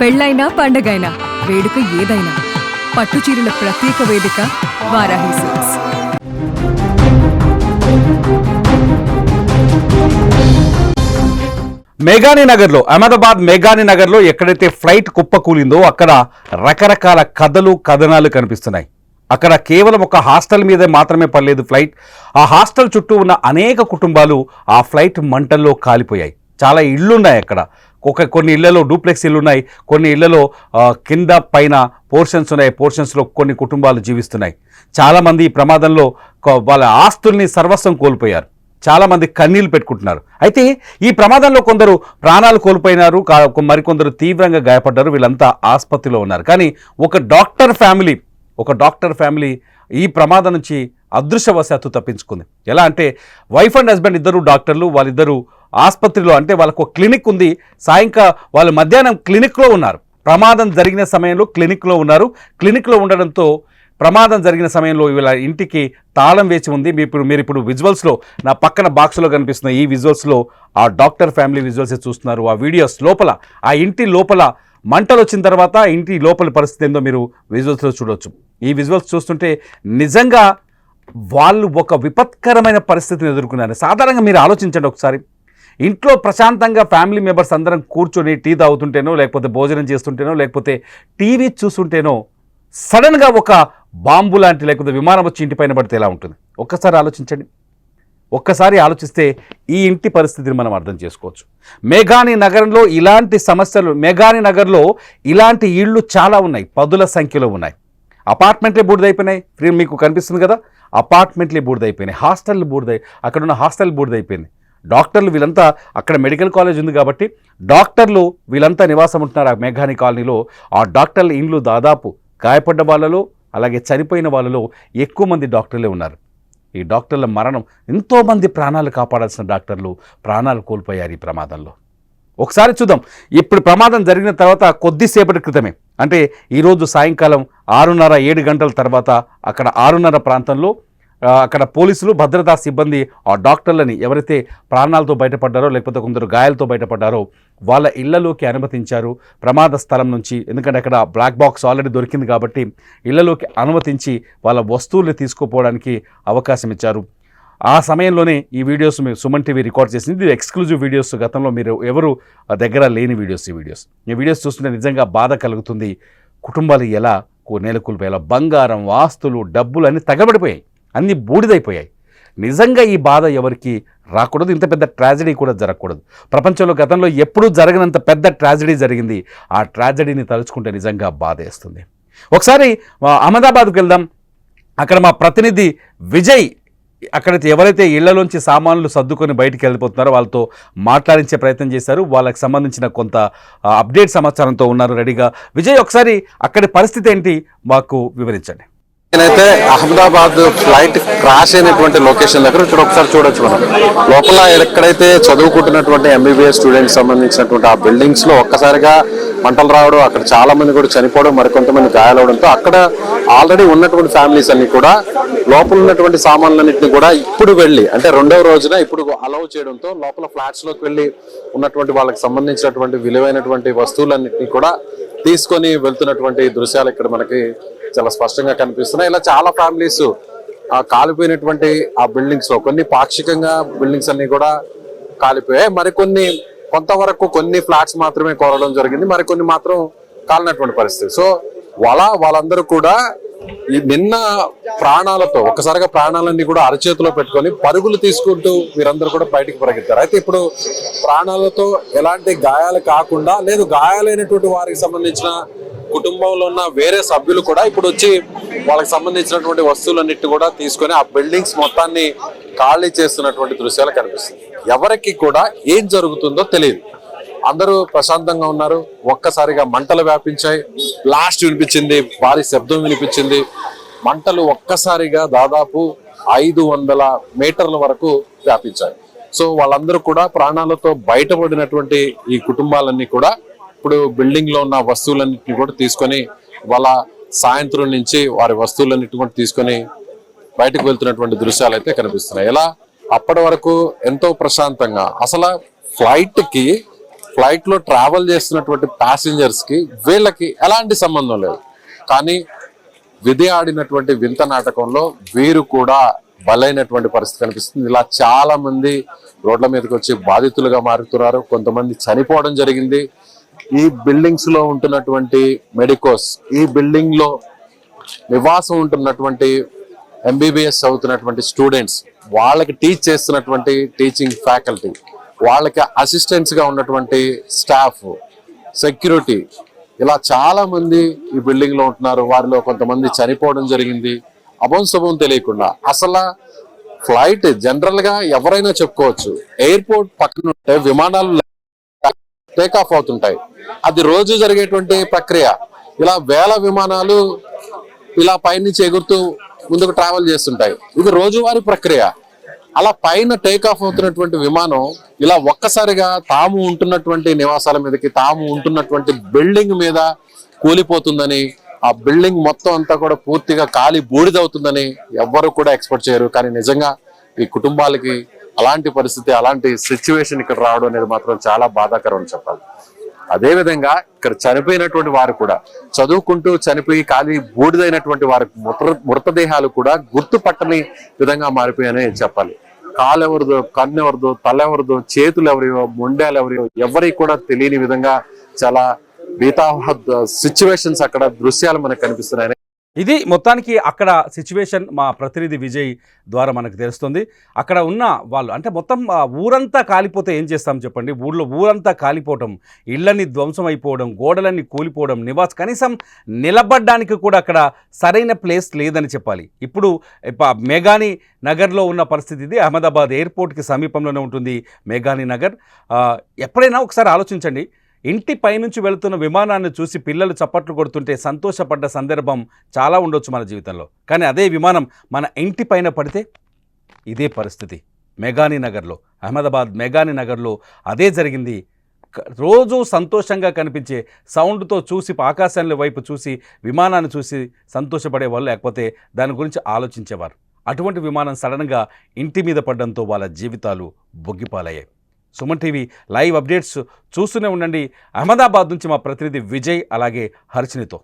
పెళ్ళైనా పండగైనా వేడుక ఏదైనా పట్టు చీరల ప్రత్యేక వేదిక వారాహి సిల్క్స్. మేఘాని నగర్లో అహ్మదాబాద్ మేఘాని నగర్లో ఎక్కడైతే ఫ్లైట్ కుప్పకూలిందో అక్కడ రకరకాల కథలు కథనాలు కనిపిస్తున్నాయి. అక్కడ కేవలం ఒక హాస్టల్ మీద మాత్రమే పడలేదు ఫ్లైట్. ఆ హాస్టల్ చుట్టూ ఉన్న అనేక కుటుంబాలు ఆ ఫ్లైట్ మంటల్లో కాలిపోయాయి. చాలా ఇళ్ళు ఉన్నాయి అక్కడ. ఒక కొన్ని ఇళ్ళలో డూప్లెక్స్ ఇళ్ళు ఉన్నాయి. కొన్ని ఇళ్ళలో కింద పైన పోర్షన్స్ ఉన్నాయి. పోర్షన్స్లో కొన్ని కుటుంబాలు జీవిస్తున్నాయి. చాలామంది ఈ ప్రమాదంలో వాళ్ళ ఆస్తుల్ని సర్వస్వం కోల్పోయారు. చాలామంది కన్నీళ్ళు పెట్టుకుంటున్నారు. అయితే ఈ ప్రమాదంలో కొందరు ప్రాణాలు కోల్పోయినారు. కా- మరికొందరు తీవ్రంగా గాయపడ్డారు. వీళ్ళంతా ఆసుపత్రిలో ఉన్నారు. కానీ ఒక డాక్టర్ ఫ్యామిలీ ఒక డాక్టర్ ఫ్యామిలీ ఈ ప్రమాదం నుంచి అదృశ్యవశాత్తు తప్పించుకుంది. ఎలా అంటే వైఫ్ అండ్ హస్బెండ్ ఇద్దరు డాక్టర్లు వాళ్ళిద్దరూ ఆసుపత్రిలో అంటే వాళ్ళకు ఒక క్లినిక్ ఉంది. సాయంకాలం వాళ్ళు మధ్యాహ్నం క్లినిక్లో ఉన్నారు. ప్రమాదం జరిగిన సమయంలో క్లినిక్లో ఉన్నారు. క్లినిక్లో ఉండడంతో ప్రమాదం జరిగిన సమయంలో వీళ్ళ ఇంటికి తాళం వేసి ఉంది. మీ ఇప్పుడు మీరు ఇప్పుడు విజువల్స్లో నా పక్కన బాక్స్లో కనిపిస్తున్న ఈ విజువల్స్లో ఆ డాక్టర్ ఫ్యామిలీ విజువల్స్ చూస్తున్నారు. ఆ వీడియోస్ లోపల ఆ ఇంటి లోపల మంటలు వచ్చిన తర్వాత ఇంటి లోపల పరిస్థితి ఏందో మీరు విజువల్స్లో చూడవచ్చు ఈ విజువల్స్ చూస్తుంటే నిజంగా వాళ్ళు ఒక విపత్కరమైన పరిస్థితిని ఎదుర్కొన్నారు సాధారణంగా మీరు ఆలోచించండి ఒకసారి. ఇంట్లో ప్రశాంతంగా ఫ్యామిలీ మెంబర్స్ అందరం కూర్చొని టీ తాగుతుంటేనో లేకపోతే భోజనం చేస్తుంటేనో లేకపోతే టీవీ చూస్తుంటేనో సడన్గా ఒక బాంబు లాంటి లేకపోతే విమానం వచ్చి ఇంటిపైన పడితే ఎలా ఉంటుంది? ఒక్కసారి ఆలోచించండి. ఒక్కసారి ఆలోచిస్తే ఈ ఇంటి పరిస్థితిని మనం అర్థం చేసుకోవచ్చు. మేఘాని నగరంలో ఇలాంటి సమస్యలు మేఘాని నగర్లో ఇలాంటి ఇళ్ళు చాలా ఉన్నాయి. పదుల సంఖ్యలో ఉన్నాయి. అపార్ట్మెంట్లే బూడిదైపోయినాయి. ఫ్రీ మీకు కనిపిస్తుంది కదా? అపార్ట్మెంట్లే బూడిదైపోయినాయి. హాస్టల్ బూడిదై అక్కడ ఉన్న హాస్టల్ బూడిదైపోయింది. డాక్టర్లు వీళ్ళంతా అక్కడ మెడికల్ కాలేజ్ ఉంది కాబట్టి డాక్టర్లు వీళ్ళంతా నివాసం ఉంటున్నారు ఆ మేఘాని కాలనీలో. ఆ డాక్టర్ల ఇండ్లు దాదాపు గాయపడ్డ వాళ్ళలో అలాగే చనిపోయిన వాళ్ళలో ఎక్కువ మంది డాక్టర్లే ఉన్నారు. ఈ డాక్టర్ల మరణం ఎంతోమంది ప్రాణాలు కాపాడాల్సిన డాక్టర్లు ప్రాణాలు కోల్పోయారు ఈ ప్రమాదంలో. ఒకసారి చూద్దాం. ఇప్పుడు ప్రమాదం జరిగిన తర్వాత కొద్దిసేపటి క్రితమే అంటే ఈరోజు సాయంకాలం ఆరున్నర ఏడు గంటల తర్వాత అక్కడ ఆరున్నర ప్రాంతంలో అక్కడ పోలీసులు భద్రతా సిబ్బంది ఆ డాక్టర్లని ఎవరైతే ప్రాణాలతో బయటపడ్డారో లేకపోతే కొందరు గాయాలతో బయటపడ్డారో వాళ్ళ ఇళ్ళలోకి అనుమతించారు. ప్రమాద స్థలం నుంచి ఎందుకంటే అక్కడ బ్లాక్ బాక్స్ ఆల్రెడీ దొరికింది కాబట్టి ఇళ్ళలోకి అనుమతించి వాళ్ళ వస్తువులు తీసుకుపోవడానికి అవకాశం ఇచ్చారు. ఆ సమయంలోనే ఈ వీడియోస్ మీరు సుమన్ టీవీ రికార్డ్ చేసింది. ఇది ఎక్స్క్లూజివ్ వీడియోస్ గతంలో మీరు ఎవరు దగ్గర లేని వీడియోస్ ఈ వీడియోస్ ఈ వీడియోస్ చూస్తుంటే నిజంగా బాధ కలుగుతుంది. కుటుంబాలు ఎలా నెలకొల్పోయేలా బంగారం ఆస్తులు డబ్బులు అన్నీ తగబడిపోయాయి. అన్నీ బూడిదైపోయాయి. నిజంగా ఈ బాధ ఎవరికి రాకూడదు. ఇంత పెద్ద ట్రాజడీ కూడా జరగకూడదు. ప్రపంచంలో గతంలో ఎప్పుడూ జరగనంత పెద్ద ట్రాజడీ జరిగింది. ఆ ట్రాజడీని తలుచుకుంటే నిజంగా బాధేస్తుంది. ఒకసారి అహ్మదాబాద్కి వెళ్దాం. అక్కడ మా ప్రతినిధి విజయ్ అక్కడైతే ఎవరైతే ఇళ్ళలోంచి సామాన్లు సర్దుకొని బయటికి వెళ్ళిపోతున్నారో వాళ్ళతో మాట్లాడించే ప్రయత్నం చేశారు. వాళ్ళకి సంబంధించిన కొంత అప్డేట్ సమాచారంతో ఉన్నారు రెడీగా. విజయ్ ఒకసారి అక్కడి పరిస్థితి ఏంటి? మాకు వివరించండి. నేనైతే అహ్మదాబాద్ ఫ్లైట్ క్రాష్ అయినటువంటి లొకేషన్ దగ్గర ఇక్కడ ఒకసారి చూడొచ్చు మనం. లోపల ఎక్కడైతే చదువుకుంటున్నటువంటి ఎంబీబీఎస్ స్టూడెంట్స్ సంబంధించినటువంటి ఆ బిల్డింగ్స్లో ఒక్కసారిగా మంటలు రావడం అక్కడ చాలా మంది కూడా చనిపోవడం మరికొంతమంది గాయాలవడంతో అక్కడ ఆల్రెడీ ఉన్నటువంటి ఫ్యామిలీస్ అన్ని కూడా లోపల ఉన్నటువంటి సామాన్లన్నింటినీ కూడా ఇప్పుడు వెళ్ళి అంటే రెండవ రోజున ఇప్పుడు అలౌ చేయడంతో లోపల ఫ్లాట్స్లోకి వెళ్ళి ఉన్నటువంటి వాళ్ళకి సంబంధించినటువంటి విలువైనటువంటి వస్తువులన్నింటినీ కూడా తీసుకొని వెళ్తున్నటువంటి దృశ్యాలు ఇక్కడ మనకి చాలా స్పష్టంగా కనిపిస్తున్నాయి. ఇలా చాలా ఫ్యామిలీస్ ఆ కాలిపోయినటువంటి ఆ బిల్డింగ్స్లో కొన్ని పాక్షికంగా బిల్డింగ్స్ అన్ని కూడా కాలిపోయాయి. మరికొన్ని కొంతవరకు కొన్ని ఫ్లాట్స్ మాత్రమే కోరడం జరిగింది. మరికొన్ని మాత్రం కాలినటువంటి పరిస్థితి. సో వాళ్ళ వాళ్ళందరూ కూడా ఈ నిన్న ప్రాణాలతో ఒక్కసారిగా ప్రాణాలన్నీ కూడా అరచేతిలో పెట్టుకొని పరుగులు తీసుకుంటూ వీరందరూ కూడా బయటికి పరిగెత్తారు. అయితే ఇప్పుడు ప్రాణాలతో ఎలాంటి గాయాలు కాకుండా లేదు గాయాలైనటువంటి వారికి సంబంధించిన కుటుంబంలో ఉన్న వేరే సభ్యులు కూడా ఇప్పుడు వచ్చి వాళ్ళకి సంబంధించినటువంటి వస్తువులన్నిటి కూడా తీసుకొని ఆ బిల్డింగ్స్ మొత్తాన్ని ఖాళీ చేస్తున్నటువంటి దృశ్యాలు కనిపిస్తుంది ఎవరికి కూడా ఏం జరుగుతుందో తెలియదు. అందరూ ప్రశాంతంగా ఉన్నారు. ఒక్కసారిగా మంటలు వ్యాపించాయి. బ్లాస్ట్ వినిపించింది. భారీ శబ్దం వినిపించింది. మంటలు ఒక్కసారిగా దాదాపు ఐదు వందల మీటర్ల వరకు వ్యాపించాయి. సో వాళ్ళందరూ కూడా ప్రాణాలతో బయటపడినటువంటి ఈ కుటుంబాలన్నీ కూడా ఇప్పుడు బిల్డింగ్లో ఉన్న వస్తువులన్నింటినీ కూడా తీసుకొని వాళ్ళ సాయంత్రం నుంచి వారి వస్తువులన్నింటినీ కూడా తీసుకొని బయటకు వెళ్తున్నటువంటి దృశ్యాలు అయితే కనిపిస్తున్నాయి. ఇలా అప్పటి వరకు ఎంతో ప్రశాంతంగా. అసలు ఫ్లైట్కి ఫ్లైట్లో ట్రావెల్ చేస్తున్నటువంటి ప్యాసింజర్స్కి వీళ్ళకి ఎలాంటి సంబంధం లేదు. కానీ విధి ఆడినటువంటి వింత నాటకంలో వీరు కూడా బలైనటువంటి పరిస్థితి కనిపిస్తుంది. ఇలా చాలా మంది రోడ్ల మీదకి వచ్చి బాధితులుగా మారుతున్నారు. కొంతమంది చనిపోవడం జరిగింది. ఈ బిల్డింగ్స్లో ఉంటున్నటువంటి మెడికోస్ ఈ బిల్డింగ్లో నివాసం ఉంటున్నటువంటి ఎంబీబీఎస్ చదువుతున్నటువంటి స్టూడెంట్స్ వాళ్ళకి టీచ్ చేస్తున్నటువంటి టీచింగ్ ఫ్యాకల్టీ వాళ్ళకి అసిస్టెంట్స్గా ఉన్నటువంటి స్టాఫ్ సెక్యూరిటీ ఇలా చాలా మంది ఈ బిల్డింగ్లో ఉంటున్నారు. వారిలో కొంతమంది చనిపోవడం జరిగింది. అభంశుభం తెలియకుండా అసలు ఫ్లైట్ జనరల్గా ఎవరైనా చెప్పుకోవచ్చు. ఎయిర్పోర్ట్ పక్కన ఉంటే విమానాలు టేక్ ఆఫ్ అవుతుంటాయి. అది రోజు జరిగేటువంటి ప్రక్రియ. ఇలా వేల విమానాలు ఇలా పైనుంచి ఎగురుతూ ముందుకు ట్రావెల్ చేస్తుంటాయి. ఇది రోజువారీ ప్రక్రియ. అలా పైన టేక్ ఆఫ్ అవుతున్నటువంటి విమానం ఇలా ఒక్కసారిగా తాము ఉంటున్నటువంటి నివాసాల మీదకి తాము ఉంటున్నటువంటి బిల్డింగ్ మీద కూలిపోతుందని ఆ బిల్డింగ్ మొత్తం అంతా కూడా పూర్తిగా కాలి బూడిదవుతుందని ఎవ్వరు కూడా ఎక్స్పెక్ట్ చేయరు. కానీ నిజంగా ఈ కుటుంబాలకి అలాంటి పరిస్థితి అలాంటి సిచ్యువేషన్ ఇక్కడ రావడం అనేది మాత్రం చాలా బాధాకరం అని చెప్పాలి. అదే విధంగా ఇక్కడ చనిపోయినటువంటి వారు కూడా చదువుకుంటూ చనిపోయి ఖాళీ బూడిదైనటువంటి వారి మృత మృతదేహాలు కూడా గుర్తుపట్టని విధంగా మారిపోయాయని చెప్పాలి. కాలెవరిదో ఎవరిదో కన్ను ఎవరిదో చేతులు ఎవరియో మొండాలు ఎవరియో ఎవరికి కూడా తెలియని విధంగా చాలా మిగతా సిచ్యువేషన్స్ అక్కడ దృశ్యాలు మనకు కనిపిస్తున్నాయి ఇది మొత్తానికి అక్కడ సిచ్యువేషన్ మా ప్రతినిధి విజయ్ ద్వారా మనకు తెలుస్తుంది. అక్కడ ఉన్న వాళ్ళు అంటే మొత్తం ఊరంతా కాలిపోతే ఏం చేస్తాం చెప్పండి? ఊళ్ళో ఊరంతా కాలిపోవడం ఇళ్ళని ధ్వంసం అయిపోవడం గోడలన్నీ కూలిపోవడం నివాస్ కనీసం నిలబడడానికి కూడా అక్కడ సరైన ప్లేస్ లేదని చెప్పాలి. ఇప్పుడు ఇప్ప- మేఘాని నగర్లో ఉన్న పరిస్థితి ఇది. అహ్మదాబాద్ ఎయిర్పోర్ట్కి సమీపంలోనే ఉంటుంది మేఘాని నగర్. ఎప్పుడైనా ఒకసారి ఆలోచించండి. ఇంటి పైనుంచి వెళుతున్న విమానాన్ని చూసి పిల్లలు చప్పట్లు కొడుతుంటే సంతోషపడ్డ సందర్భం చాలా ఉండొచ్చు మన జీవితంలో. కానీ అదే విమానం మన ఇంటి పైన పడితే ఇదే పరిస్థితి. మెగానీ నగర్లో అహ్మదాబాద్ మెగానీ నగర్లో అదే జరిగింది. రోజూ సంతోషంగా కనిపించే సౌండ్తో చూసి ఆకాశంలో వైపు చూసి విమానాన్ని చూసి సంతోషపడే వాళ్ళు లేకపోతే దాని గురించి ఆలోచించేవారు. అటువంటి విమానం సడన్గా ఇంటి మీద పడడంతో వాళ్ళ జీవితాలు బొగ్గిపాలయ్యాయి. సుమన్ టీవీ లైవ్ అప్డేట్స్ చూస్తూనే ఉండండి. అహ్మదాబాద్ నుంచి మా ప్రతినిధి విజయ్ అలాగే హర్షినితో